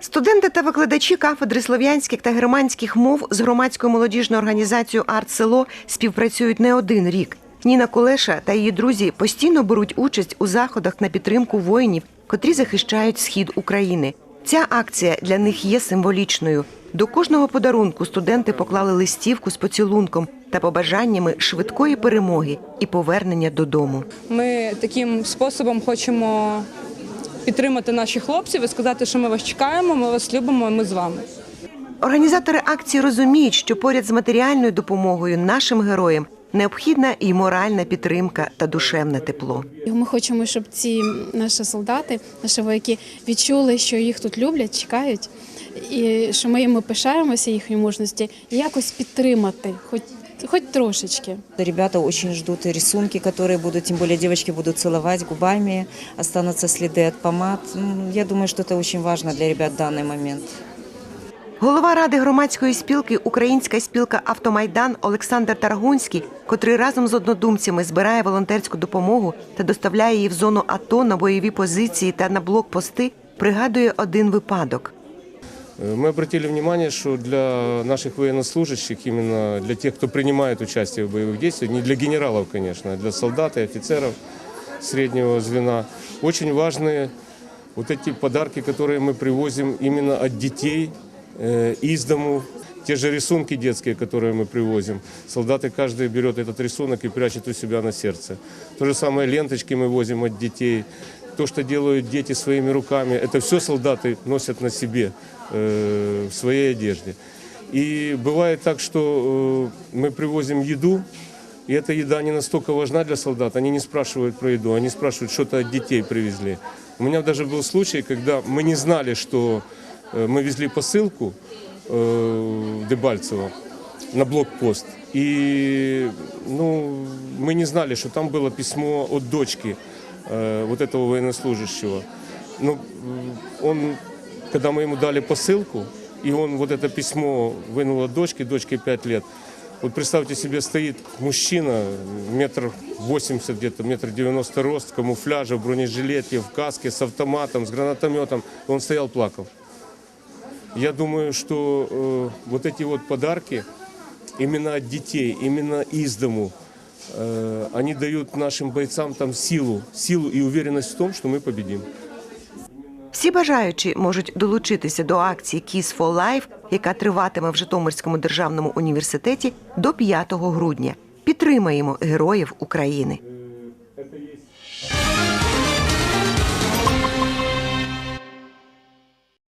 Студенти та викладачі кафедри слов'янських та германських мов з громадською молодіжною організацією «Арт-село» співпрацюють не один рік. Ніна Кулеша та її друзі постійно беруть участь у заходах на підтримку воїнів, котрі захищають схід України. Ця акція для них є символічною. До кожного подарунку студенти поклали листівку з поцілунком та побажаннями швидкої перемоги і повернення додому. Ми таким способом хочемо підтримати наших хлопців і сказати, що ми вас чекаємо, ми вас любимо, ми з вами. Організатори акції розуміють, що поряд з матеріальною допомогою нашим героям необхідна і моральна підтримка та душевне тепло. Ми хочемо, щоб ці наші солдати, наші вояки відчули, що їх тут люблять, чекають, і що ми їм пишаємося їхньої мужності і якось підтримати, хоч, хоч трошечки. Ребята очень ждут рисунки, которые будут, тем более девочки будут целовать губами, останутся следы от помад. Ну, Я думаю, что это очень важно для ребят в данный момент. Голова ради громадської спілки Українська спілка Автомайдан Олександр Таргунський, котрий разом з однодумцями збирає волонтерську допомогу та доставляє її в зону АТО на бойові позиції та на блокпости, пригадує один випадок. Мы обратили внимание, что для наших военнослужащих, именно для тех, кто принимает участие в боевых действиях, не для генералов, конечно, а для солдат и офицеров среднего звена, очень важны вот эти подарки, которые мы привозим именно от детей э, из дому. Те же рисунки детские, которые мы привозим. Солдаты каждый берет этот рисунок и прячет у себя на сердце. То же самое ленточки мы возим от детей. То, что делают дети своими руками, это все солдаты носят на себе, э, в своей одежде. И бывает так, что э, мы привозим еду, и эта еда не настолько важна для солдат. Они не спрашивают про еду, они спрашивают, что-то от детей привезли. У меня даже был случай, когда мы не знали, что э, мы везли посылку э, в Дебальцево на блокпост. И ну, мы не знали, что там было письмо от дочки э, вот этого военнослужащего. Ну, м, он, когда мы ему дали посылку, и он вот это письмо вынул от дочки, дочке 5 лет, вот представьте себе, стоит мужчина, метр восемьдесят где-то, метр девяносто рост, в камуфляже, в бронежилете, в каске, с автоматом, с гранатометом. Он стоял, плакал. Я думаю, что э, вот эти вот подарки именно от детей, именно из дому, они дают нашим бойцам там силу, силу и уверенность в том, что мы победим. Всі бажаючі можуть долучитися до акції Kiss for Life, яка триватиме в Житомирському державному університеті до 5 грудня. Підтримаємо героїв України.